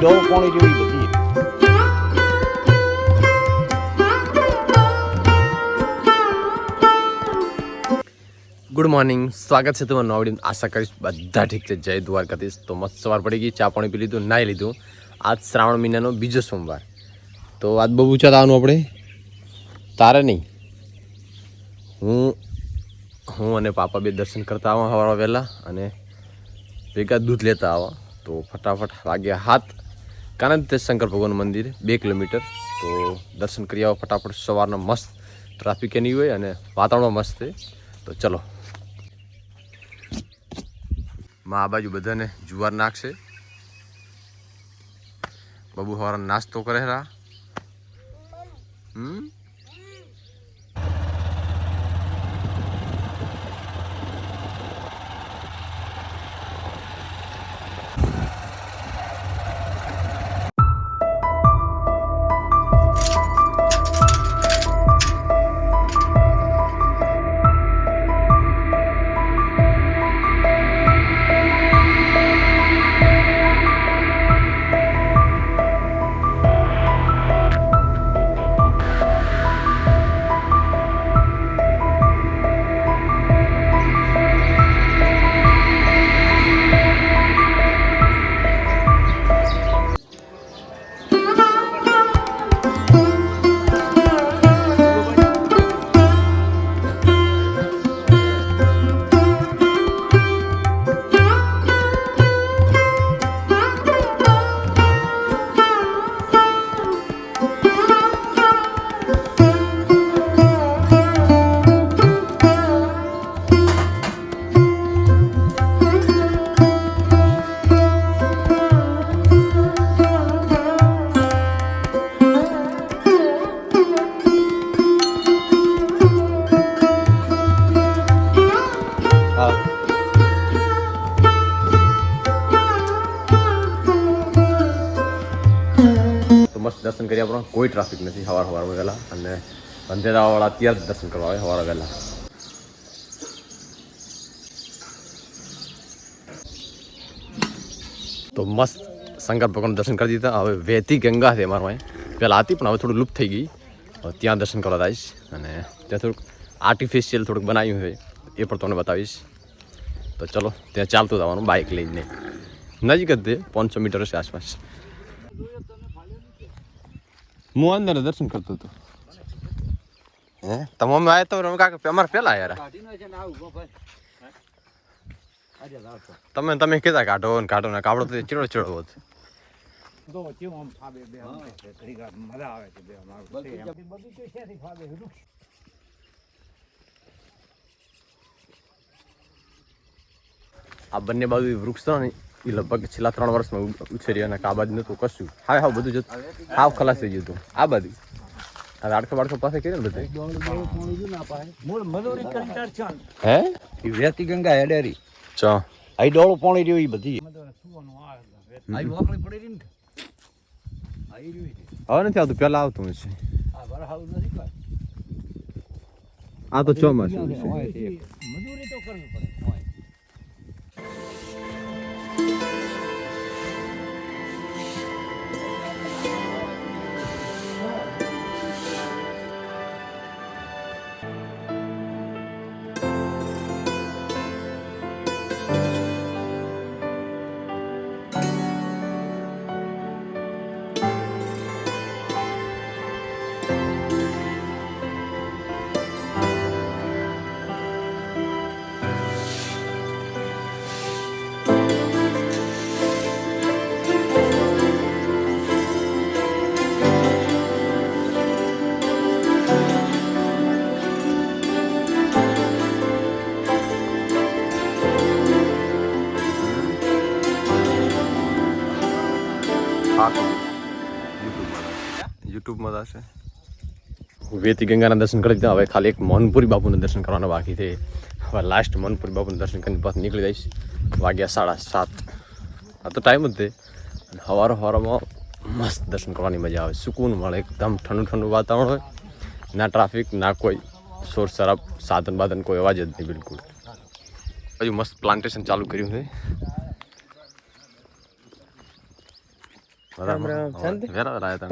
ડોળ કોણી જેવી બધી ગુડ મોર્નિંગ સ્વાગત છે તમારું નવડી આશા કરીશ બધા ઠીક છે. જય દ્વારકાધીશ. તો મસ્ત સવાર પડી ગઈ. ચા પાણી પી લીધું નાહી લીધું. આજ શ્રાવણ મહિનાનો બીજો સોમવાર. તો આજ બહુ ઊંચા આપણે? તારે નહીં. હું હું અને પાપા બે દર્શન કરતા આવા સવારે વહેલા અને ભેગા દૂધ લેતા આવા. તો ફટાફટ વાગ્યા હાથ. કાનદ શંકર ભગવાન મંદિર બે કિલોમીટર. તો દર્શન કરી આવો ફટાફટ. સવારનો મસ્ત ટ્રાફિક નહીં હોય અને વાતાવરણ મસ્ત છે તો ચલો. માં આ બાજુ બધાને જુવાર નાખશે. બબુ હવારા નાસ્તો કરે હમ? દર્શન કર્યા આપણો કોઈ ટ્રાફિક નથી સવાર સવારમાં વહેલા. અને અંધેરાવાળા અત્યારે દર્શન કરવા આવે સવારે વહેલા. તો મસ્ત શંકર ભગવાન દર્શન કરી દીધા. હવે વહેતી ગંગા છે અમારા અહીં પહેલાં હતી પણ હવે થોડું લુપ્ત થઈ ગઈ. ત્યાં દર્શન કરવા આવીશ. અને ત્યાં થોડુંક આર્ટિફિશિયલ થોડુંક બનાવ્યું છે. એ પણ તમને બતાવીશ. તો ચલો, ત્યાં ચાલતું જવાનું બાઇક લઈને. નજીક જ તે પાંચસો મીટર છે આસપાસ. હું અંદર દર્શન કરતો હતો. હે? તમે અમે આવ્યા તો અમે કાકા અમારે પેલા યાર તમે તમે કીધા કાઢો ને કાઢો ને કાપડો તો ચીડો ચીડો હોત આ બંને બાજુ વૃક્ષ તો ને એ લગભગ છેલ્લા ત્રણ વર્ષમાં ઉછેરી અને આ બાજુ નતું કશું. હા હાવ બધું જતું હાવ ખલાસ થઈ જતું આ બાજુ. આ આડખો બાડખો પાસે કરી ને બધે? હે? એ વેતી ગંગા હેડેરી ચ. આઈ ડોળો પાણી રહ્યો એ બધી. આઈ વાકડી પડી રહી ને આઈ રહ્યું હવે નથી આવતું પેલા આવતું હશે આ નથી આ તો ચોમાસું છે. મજૂરી તો કરવી પડે. યુટ્યુબમાં થશે વેતી ગંગાના દર્શન કરી દીધા. હવે ખાલી એક મોનપુરી બાપુના દર્શન કરવાના બાકી છે. હવે લાસ્ટ મનપુરી બાપુના દર્શન કરીને પાછું નીકળી જઈશ. વાગ્યા સાડા સાત. આ તો ટાઈમ જ છે. અને સવારે મસ્ત દર્શન કરવાની મજા આવે. સુકૂન મળે, એકદમ ઠંડુ ઠંડુ વાતાવરણ હોય. ના ટ્રાફિક ના કોઈ શોર શરાબ સાધન બાધન કોઈ અવાજ જ નહીં, બિલકુલ. હજુ મસ્ત પ્લાન્ટેશન ચાલુ કર્યું છે. राम राम वेरा वेरा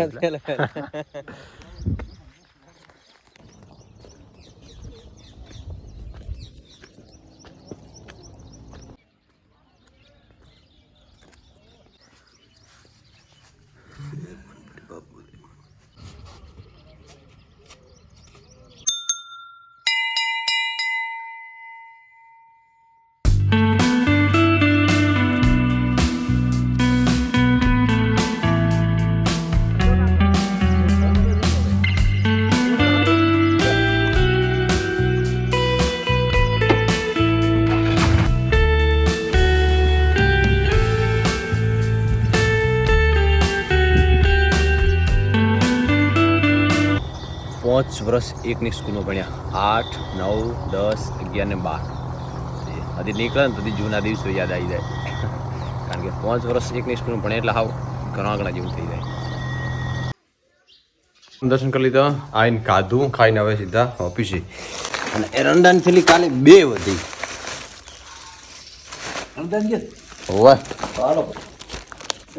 પાંચ વર્ષ એકની સ્કૂલમાં ભણ્યા. આઠ નવ દસ અગિયાર ને બાર. હજી નીકળે ને તો જૂના દિવસો યાદ આવી જાય. કારણ કે પાંચ વર્ષ એકની સ્કૂલમાં ભણે એટલે હાવ ઘણા ઘણા જેવું થઈ જાય. દર્શન કરી લીધા. આવીને કાધું ખાઈને હવે સીધા ઓફિસે. અને એરંડાની થેલી કાલે બે વધી.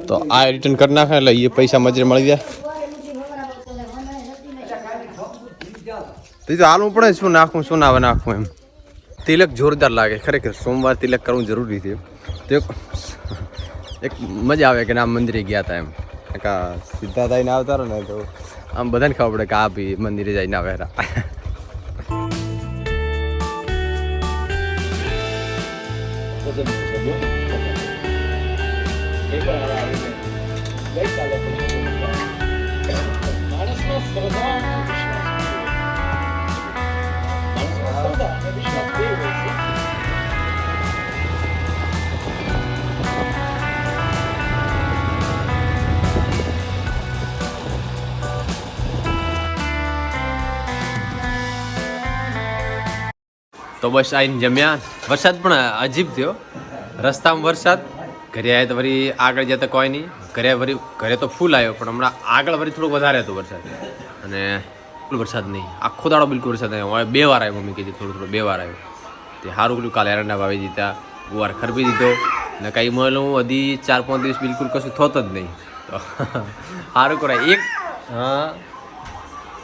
તો આ રિટર્ન કરી નાખે એટલે એ પૈસા મજરે મળી જાય. તો હાલવું પડે શું નાખવું, શું ના નાખવું એમ. તિલક જોરદાર લાગે. ખરેખર સોમવાર તિલક કરવું જરૂરી છે. તો એક મજા આવે કે ના મંદિરે ગયા હતા એમ. કા સીધા થઈને આવતા ને તો આમ બધાને ખબર પડે કે આ બી મંદિરે જઈને આવે રા તો બસ આવીને જમ્યા. વરસાદ પણ અજીબ થયો. રસ્તામાં વરસાદ. ઘરે આવ્યા તો વળી આગળ જતા કોઈ નહીં. ઘરે વળી ઘરે તો ફૂલ આવ્યો પણ હમણાં આગળ વળી થોડું વધારે હતું વરસાદ. અને બિલકુલ વરસાદ નહીં. આખો દાડો બિલકુલ વરસાદ નહીં હવે બે વાર આવ્યો મમ્મી કીધી થોડું થોડું બે વાર આવ્યો. તે સારું પેલું કાલે એરંડા વાવી દીધા ગુવાર ખરપી દીધો. ને કંઈ મળેલું હજી ચાર પાંચ દિવસ બિલકુલ કશું થતો જ નહીં. તો સારું કરાય. એક હા.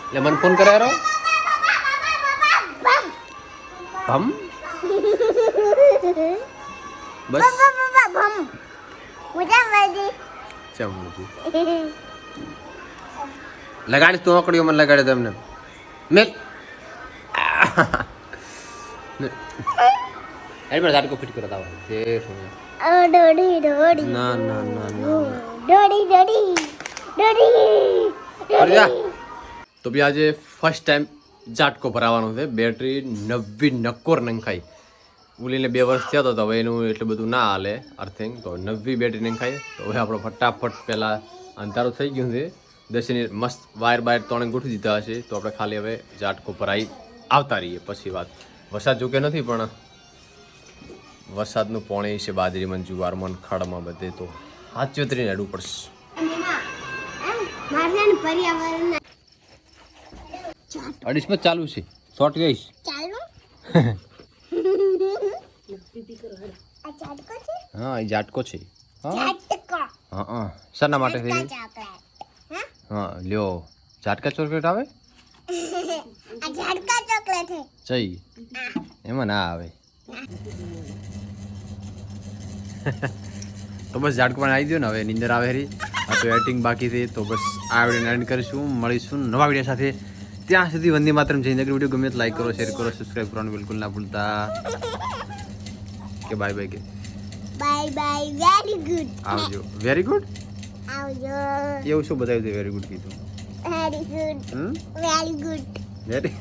એટલે મને ફોન કરાયો ભમ? બસ. ચમચી લગાડીશ તું આકડીઓ મને લગાડે તમને મેં અરે પણ ઝાટકો ફિટ કરો તાવ જે ડોડી ડોડી. ના ના ના ના ડોડી ડોડી ડોડી તો ભી આજે ફર્સ્ટ ટાઈમ ઝાટકો ભરાવાનો છે. બેટરી નવી નક્કોર નંખાઈ. ઉલીને બે વર્ષ થયા હતા તો હવે એનું એટલું બધું ના હાલે અર્થિંગ તો નવી બેટરી નંખાઈ. તો હવે આપણે ફટાફટ પહેલાં અંધારું થઈ ગયું છે. દસની મસ્ત વાયર બાયર ત્રણે ગોઠવી દીધા હશે. તો આપણે ખાલી હવે ઝાટકો ભરાઈ આવતા રહીએ. પછી વાત. વરસાદ જોકે નથી પણ વરસાદનું પોણી છે બાજરીમાં જુવારમાં ખાડમાં બધે તો હાથ ચોતરીને અડવું પડશે. અડીસમાં ચાલુ છે. શોર્ટ ગઈશ હા એ જાટકો છે. હા. હા હા. માટે થઈ ચોકલેટ હા લ્યો. ઝાટકા ચોકલેટ આવે? આ ઝાડકા ચોકલેટ છે ચઈ. એમાં ના આવે. તો બસ ઝાડકો પણ આવી ગયો ને હવે નિંદર આવે હરી આ તો એડિટિંગ બાકી છે તો બસ આ વીડિયો એન્ડ કરીશું. મળીશું નવા વીડિયો સાથે. ત્યાં સુધી વંદે માત્ર જઈને વીડિયો ગમે તો લાઈક કરો શેર કરો સબસ્ક્રાઈબ કરવાનું બિલકુલ ના ભૂલતા. કે બાય બાય કે. બાય બાય વેરી ગુડ આવજો. વેરી ગુડ આવજો. એવું શું બતાવ્યું વેરી ગુડ કીધું. વેરી ગુડ હમ? Very good very